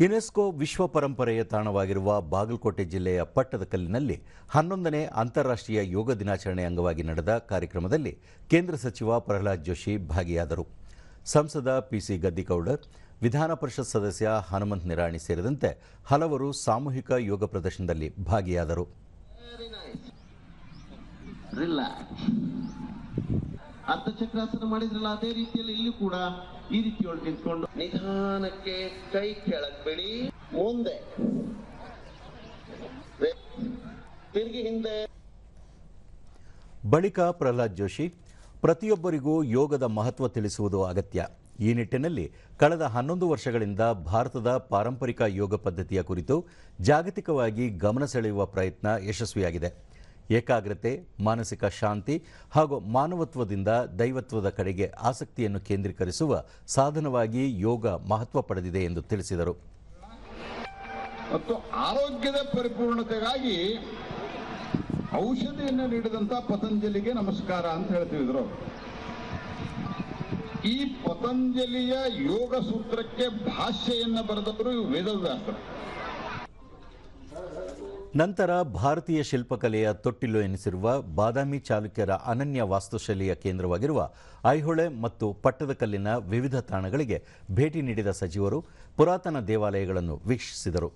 UNESCO ವಿಶ್ವ ಪರಂಪರೆಯ ತಾಣವಾಗಿರುವ ಬಾಗಲಕೋಟೆ ಜಿಲ್ಲೆಯ ಪಟ್ಟದಕಲ್ಲಿನಲ್ಲಿ ಹನ್ನೊಂದನೇ ಅಂತಾರಾಷ್ಟ್ರೀಯ ಯೋಗ ದಿನಾಚರಣೆ ಅಂಗವಾಗಿ ನಡೆದ ಕಾರ್ಯಕ್ರಮದಲ್ಲಿ ಕೇಂದ್ರ ಸಚಿವ ಪ್ರಹ್ಲಾದ್ ಜೋಶಿ ಭಾಗಿಯಾದರು. ಸಂಸದ ಪಿಸಿ ಗದ್ದಿಗೌಡರ್, ವಿಧಾನ ಪರಿಷತ್ ಸದಸ್ಯ ಹನುಮಂತ್ ನಿರಾಣಿ ಸೇರಿದಂತೆ ಹಲವರು ಸಾಮೂಹಿಕ ಯೋಗ ಪ್ರದರ್ಶನದಲ್ಲಿ ಭಾಗಿಯಾದರು. ಅರ್ಧ ಚಕ್ರಾಸನ ಮಾಡಿದ್ರಲ್ಲ, ಅದೇ ರೀತಿಯಲ್ಲಿ ಇಲ್ಲಿ ಕೂಡ ಈ ರೀತಿ ಒಳಗೆ ನಿಂತ್ಕೊಂಡು ನಿಧಾನಕ್ಕೆ ಕೈ ಕೆಳಕ್ ಬಿಡಿ ಮುಂದೆ. ತಿರುಗಿ ಹಿಂದೆ. ಬಳಿಕ ಪ್ರಹ್ಲಾದ್ ಜೋಶಿ, ಪ್ರತಿಯೊಬ್ಬರಿಗೂ ಯೋಗದ ಮಹತ್ವ ತಿಳಿಸುವುದು ಅಗತ್ಯ. ಈ ನಿಟ್ಟಿನಲ್ಲಿ ಕಳೆದ ಹನ್ನೊಂದು ವರ್ಷಗಳಿಂದ ಭಾರತದ ಪಾರಂಪರಿಕ ಯೋಗ ಪದ್ಧತಿಯ ಕುರಿತು ಜಾಗತಿಕವಾಗಿ ಗಮನ ಸೆಳೆಯುವ ಪ್ರಯತ್ನ ಯಶಸ್ವಿಯಾಗಿದೆ. ಏಕಾಗ್ರತೆ, ಮಾನಸಿಕ ಶಾಂತಿ ಹಾಗೂ ಮಾನವತ್ವದಿಂದ ದೈವತ್ವದ ಕಡೆಗೆ ಆಸಕ್ತಿಯನ್ನು ಕೇಂದ್ರೀಕರಿಸುವ ಸಾಧನವಾಗಿ ಯೋಗ ಮಹತ್ವ ಪಡೆದಿದೆ ಎಂದು ತಿಳಿಸಿದರು. ಮತ್ತು ಆರೋಗ್ಯದ ಪರಿಪೂರ್ಣತೆಗಾಗಿ ಔಷಧಿಯನ್ನು ನೀಡಿದಂತ ಪತಂಜಲಿಗೆ ನಮಸ್ಕಾರ ಅಂತ ಹೇಳ್ತಿದ್ರು. ಈ ಪತಂಜಲಿಯ ಯೋಗ ಸೂತ್ರಕ್ಕೆ ಭಾಷ್ಯೆಯನ್ನ ಬರೆದವರು ವೇದವ್ಯಾಸರು. ನಂತರ ಭಾರತೀಯ ಶಿಲ್ಪಕಲೆಯ ತೊಟ್ಟಿಲು ಎನಿಸಿರುವ ಬಾದಾಮಿ ಚಾಲುಕ್ಯರ ಅನನ್ಯ ವಾಸ್ತುಶೈಲಿಯ ಕೇಂದ್ರವಾಗಿರುವ ಐಹೊಳೆ ಮತ್ತು ಪಟ್ಟದಕಲ್ಲಿನ ವಿವಿಧ ತಾಣಗಳಿಗೆ ಭೇಟಿ ನೀಡಿದ ಸಚಿವರು ಪುರಾತನ ದೇವಾಲಯಗಳನ್ನು ವೀಕ್ಷಿಸಿದರು.